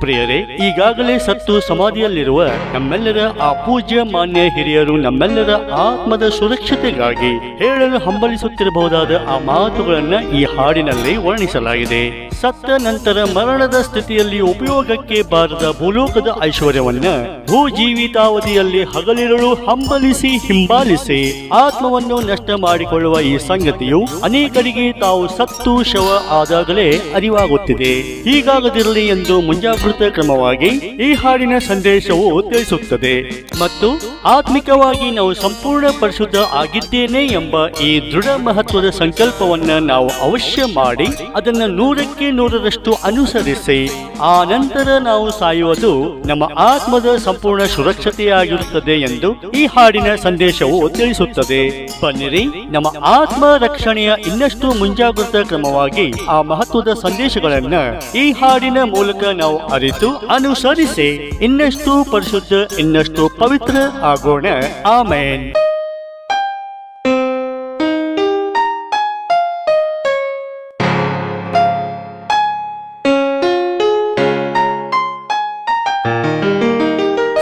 ಪ್ರಿಯರೇ, ಈಗಾಗಲೇ ಸತ್ತು ಸಮಾಧಿಯಲ್ಲಿರುವ ನಮ್ಮೆಲ್ಲರ ಆ ಪೂಜ್ಯ ಮಾನ್ಯ ಹಿರಿಯರು ನಮ್ಮೆಲ್ಲರ ಆತ್ಮದ ಸುರಕ್ಷತೆಗಾಗಿ ಹೇಳಲು ಹಂಬಲಿಸುತ್ತಿರಬಹುದಾದ ಆ ಮಾತುಗಳನ್ನ ಈ ಹಾಡಿನಲ್ಲಿ ವರ್ಣಿಸಲಾಗಿದೆ. ಸತ್ತ ನಂತರ ಮರಣದ ಸ್ಥಿತಿಯಲ್ಲಿ ಉಪಯೋಗಕ್ಕೆ ಬಾರದ ಭೂಲೋಕದ ಐಶ್ವರ್ಯವನ್ನ ಭೂ ಜೀವಿತಾವಧಿಯಲ್ಲಿ ಹಗಲಿರುಳು ಹಂಬಲಿಸಿ ಹಿಂಬಾಲಿಸಿ ಆತ್ಮವನ್ನು ನಷ್ಟ ಮಾಡಿಕೊಳ್ಳುವ ಈ ಸಂಗತಿಯು ಅನೇಕರಿಗೆ ತಾವು ಸತ್ತು ಶವ ಆದಾಗಲೇ ಅರಿವಾಗುತ್ತಿದೆ. ಹೀಗಾಗದಿರಲಿ ಎಂದು ಮುಂಜಾಗೃತ ಕ್ರಮವಾಗಿ ಈ ಹಾಡಿನ ಸಂದೇಶವು ತಿಳಿಸುತ್ತದೆ ಮತ್ತು ಆತ್ಮಿಕವಾಗಿ ನಾವು ಸಂಪೂರ್ಣ ಪರಿಶುದ್ಧ ಆಗಿದ್ದೇನೆ ಎಂಬ ಈ ದೃಢ ಮಹತ್ವದ ಸಂಕಲ್ಪವನ್ನ ನಾವು ಅವಶ್ಯ ಮಾಡಿ ಅದನ್ನ ನೂರಕ್ಕೆ ನೂರರಷ್ಟು ಅನುಸರಿಸಿ, ಆ ನಂತರ ನಾವು ಸಾಯುವುದು ನಮ್ಮ ಆತ್ಮದ ಸಂಪೂರ್ಣ ಸುರಕ್ಷತೆಯಾಗಿರುತ್ತದೆ ಎಂದು ಈ ಹಾಡಿನ ಸಂದೇಶವು ತಿಳಿಸುತ್ತದೆ. ಬನ್ನಿರಿ, ನಮ್ಮ ಆತ್ಮ ರಕ್ಷಣೆಯ ಇನ್ನಷ್ಟು ಮುಂಜಾಗೃತ ಕ್ರಮವಾಗಿ ಆ ಮಹತ್ವದ ಸಂದೇಶಗಳನ್ನ ಈ ಹಾಡಿನ ಮೂಲಕ ನಾವು ಅರಿತು ಅನುಸರಿಸಿ, ಇನ್ನಷ್ಟು ಪರಿಶುದ್ಧ, ಇನ್ನಷ್ಟು ಪವಿತ್ರ ಆಗೋಣ ಆಮೇನ್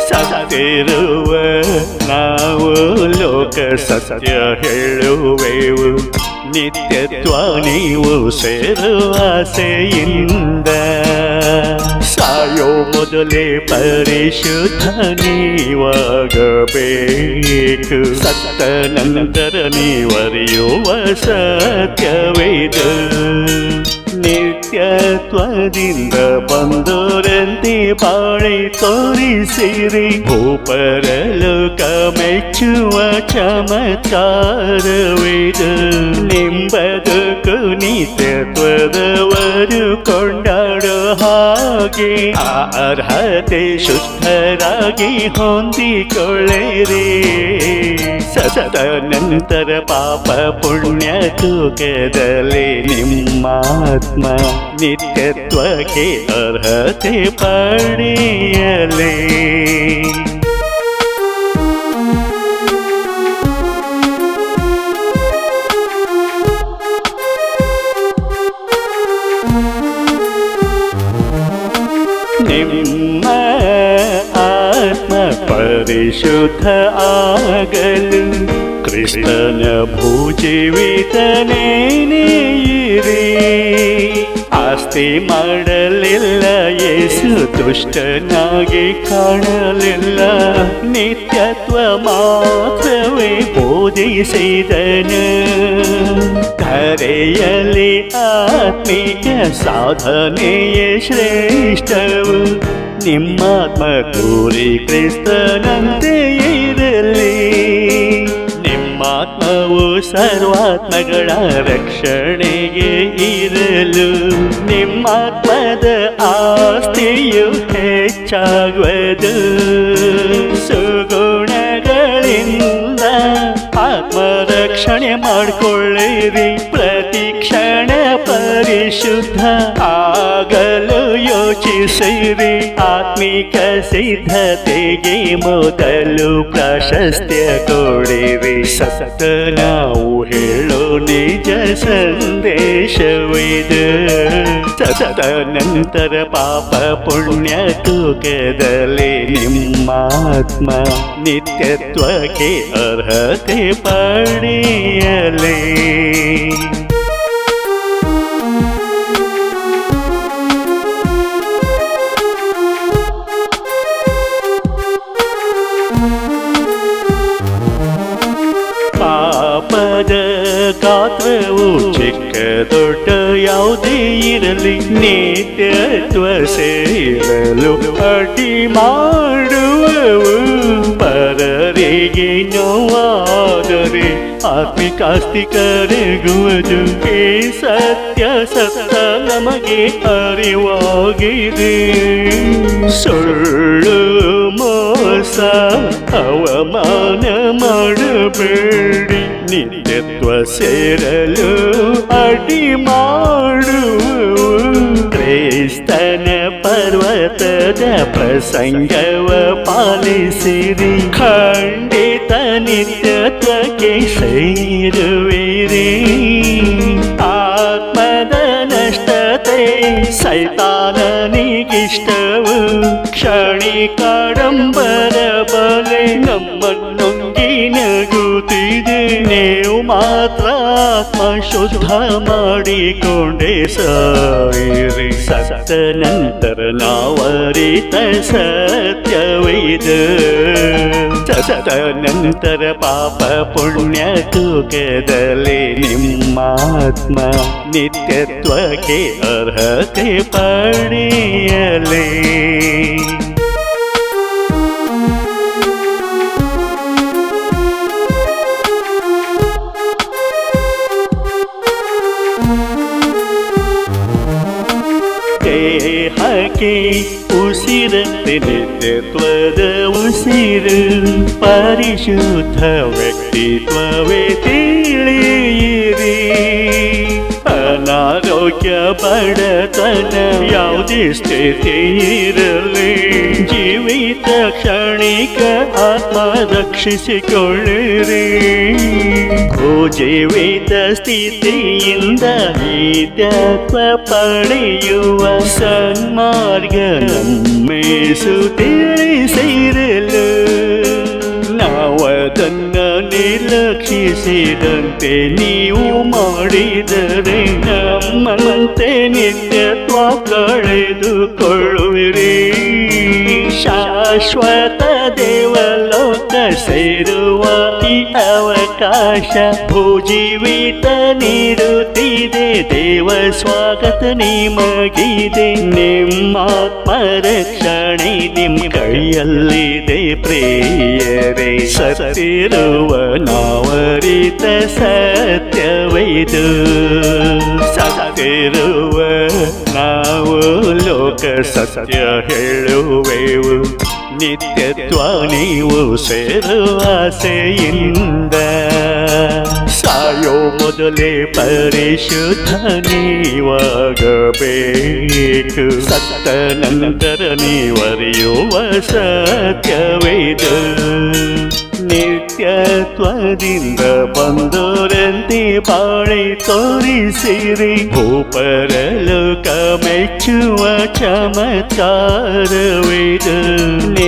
ಸತ್ತಿರುವ ನಾವು ಲೋಕ ಸತ್ಯ ಹೇಳುವೆವು ನಿತ್ಯತ್ವ ನೀವು ಸೇರುವ ಆಸೆಯಿಂದ ಸಾಯೋ ಮೊದಲೇ ಪರಿಶುದ್ಧ ನೀವಾಗಬೇಕು ಸತ್ತ ನಂತರ ನೀವರಿಯುವ ಸತ್ಯವೇದು ನಿತ್ಯತ್ವದಿಂದ ಬಂದೋರಂತೆ ಬಾಳೆ ತೋರಿಸಿರಿ ಭೂಪರಲೋಕ ಮೆಚ್ಚುವ ಚಮತ್ಕಾರವಿದು ನಿಂಬದಕ್ಕೂ ನಿತ್ಯತ್ವದವರು ಕೊಂಡಾಡೋ ಹಾಗೆ ಆ ಅರ್ಹತೆ ಶುದ್ಧರಾಗಿ ಹೊಂದಿಕೊಳ್ಳಿರಿ. ಸತತ ನಂತರ ಪಾಪ ಪುಣ್ಯ ತೂಕದಲ್ಲಿ ನಿಮ್ಮಾತ್ಮ ನಿತ್ಯತ್ವಕ್ಕೆ ಅರ್ಹತೆ ಪಡೆಯಲೇ. ನಿಮ್ಮ ಆತ್ಮ ಪರಿಶುದ್ಧ ಆಗಲು ಕ್ರಿಸ್ತನ ಭೂಜೀವಿತನೇನಿರಿ ಆಸ್ತಿ ಮಾಡಲಿಲ್ಲ. ಯೇಸು ದುಷ್ಟನಾಗಿ ಕಾಣಲಿಲ್ಲ. ನಿತ್ಯತ್ವ ಮಾತ್ರವೇ ಬೋಧಿಸಿದನು ಕರೆಯಲಿ ಆತ್ಮೀಯ ಸಾಧನೆಯೇ ಶ್ರೇಷ್ಠವು. ನಿಮ್ಮಾತ್ಮ ಕೂರಿ ಕ್ರಿಸ್ತನಂತೆ ಇರಲಿ. ಸರ್ವಾತ್ಮಗಳ ರಕ್ಷಣೆಗೆ ಇರಲು ನಿಮ್ಮಾತ್ಮದ ಆಸ್ತಿಯು ಹೆಚ್ಚಾಗುವುದು. ಸುಗುಣಗಳಿಂದ ಆತ್ಮ ರಕ್ಷಣೆ ಮಾಡಿಕೊಳ್ಳಿರಿ. ಪ್ರತಿ ಕ್ಷಣ ಪರಿಶುದ್ಧ ಯೋಚಿಸಿರಿ ಆತ್ಮಿಕ ಸಿದ್ಧತೆಗೆ ಮೊದಲು ಪ್ರಾಶಸ್ತ್ಯ ಕೊಡಿರಿ ಸತ ನಾವು ಹೇಳೋ ನಿಜ ಸಂದೇಶವಿದು ಸತತ ನಂತರ ಪಾಪ ಪುಣ್ಯ ತೂಕದಲ್ಲಿ ನಿಮ್ಮಾತ್ಮ ನಿತ್ಯತ್ವಕ್ಕೆ ಅರ್ಹತೆ ಪಡೆಯಲೇ ಗಾತ್ರವು ಚಿಕ್ಕ ದೊಡ್ಡ ಯಾವುದೇ ಇರಲಿ ನಿತ್ಯತ್ವ ಸೇರಲು ಅಡ್ಡಿ ಮಾಡುವವು ಪರರಿಗೆ ನೋವಾದರೆ ಆತ್ಮಿಕಾಸ್ತಿ ಕರಗುವುದು ಈ ಸತ್ಯ ಸತ್ತ ನಮಗೆ ಅರಿವಾಗಿದೆ ಸುಳ್ಳು ಮೋಸ ಅವಮಾನ ಮಾಡಬೇಡಿ ನಿತ್ಯತ್ವ ಸೇರಲು ಅಡಿ ಮಾಡು ಕ್ರಿಸ್ತನ ಪರ್ವತದ ಪ್ರಸಂಗವ ಪಾಲಿಸಿರಿ ಖಂಡಿತ ನಿತ್ಯತ್ವಕ್ಕೆ ಸೇರುವಿರಿ ಆತ್ಮದ ನಷ್ಟತೆ ಸೈತಾನನಿಗಿಷ್ಟವು ಕ್ಷಣಿಕಾಡಂಬರ ಬಲೆ ನಮ್ಮನ್ನೊಂಗಿ ನಗುತ್ತಿದೆ ನೀವು ಮಾತ್ರ ಆತ್ಮ ಶುದ್ಧ ಮಾಡಿಕೊಂಡೆ ಸಾಯಿರಿ. ಸತ್ತ ನಂತರ ನಾವರಿತ ಸತ್ಯವಿದು. ಸತ ನಂತರ ಪಾಪ ಪುಣ್ಯ ತೂಕದಲ್ಲಿ ನಿಮ್ಮಾತ್ಮ ನಿತ್ಯತ್ವಕ್ಕೆ ಅರ್ಹತೆ ಪಡೆಯಲೇ ಉಸಿರಂತೆ ನಿತ್ಯತ್ವದ ಉಸಿರು ಪರಿಶುದ್ಧ ವ್ಯಕ್ತಿತ್ವವೇ ತಿಳಿಯಿರಿ ಅನಾರೋಗ್ಯ ಬಡತನ ಯಾವುದೇ ಸ್ಥಿತಿ ಇರಲಿ ಜೀವಿತ ಕ್ಷಣಿಕ ಆತ್ಮ ರಕ್ಷಿಸಿಕೊಳ್ಳಿರಿ ಓ ಜೀವಿತ ಸ್ಥಿತಿಯಿಂದ ನಿತ್ಯತ್ವ ಪಡೆಯುವ ಸನ್ಮಾರ್ಗ ನಮ್ಮೇಸು ತಿಳಿಸಿರಲು ನಾವದನ್ನ ನಿರ್ಲಕ್ಷಿಸಿದಂತೆ ನೀವು ಮಾಡಿದರೆ ನಮ್ಮಂತೆ ನಿತ್ಯತ್ವ ಕಳೆದುಕೊಳ್ಳುವಿರಿ ಶಾಶ್ವತ ದೇವಲೋಕ ಸೇರುವ ಈ ಅವಕಾಶ ಭೂಜೀವಿತ ನೀಡುತ್ತಿದೆ. ದೇವ ಸ್ವಾಗತ ನಿಮಗಿದೆ. ನಿಮ್ಮಾತ್ಮ ರಕ್ಷಣೆ ನಿಮ್ಮ ಕೈಯಲ್ಲಿದೆ ಪ್ರೇಯರೇ. ಸತ್ತಿರುವ ನಾವರಿತ ಸತ್ಯವೈದು. ಸತ್ತಿರುವ ನಾವು ಲೋಕ ಸತ್ಯ ಹೇಳುವೆವು. ನಿತ್ಯತ್ವ ನೀವು ಸೇರುವ ಆಸೆಯಿಂದ ಸಾಯೋ ಮೊದಲೇ ಪರಿಶುದ್ಧ ನೀವಾಗಬೇಕು ಸತ್ತ ನಂತರ ನೀವರಿಯುವ ಸತ್ಯವಿದು ನಿತ್ಯತ್ವದಿಂದ ಬಂದೋರಂತೆ ಬಾಳೆ ತೋರಿಸಿರಿ ಭೂಪರಲೋಕ ಮೆಚ್ಚುವ ಚಮತ್ಕಾರವಿದು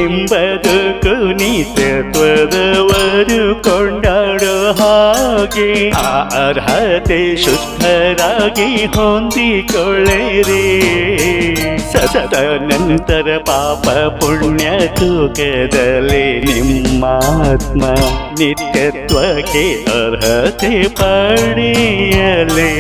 ನಿಂಬದಕು ನಿತ್ಯತ್ವದವರು ಕೊಂಡಾಡೋ ಹಾಗೆ. ಆ ಅರ್ಹತೆ ಶುದ್ಧರಾಗಿ ಹೊಂದಿಕೊಳ್ಳಿರಿ. ಸತತ ನಂತರ ಪಾಪ ಪುಣ್ಯ ತೂಕದಲ್ಲಿ ನಿಮ್ಮಾತ್ಮ ನಿತ್ಯತ್ವಕ್ಕೆ ಅರ್ಹತೆ ಪಡೆಯಲೇ.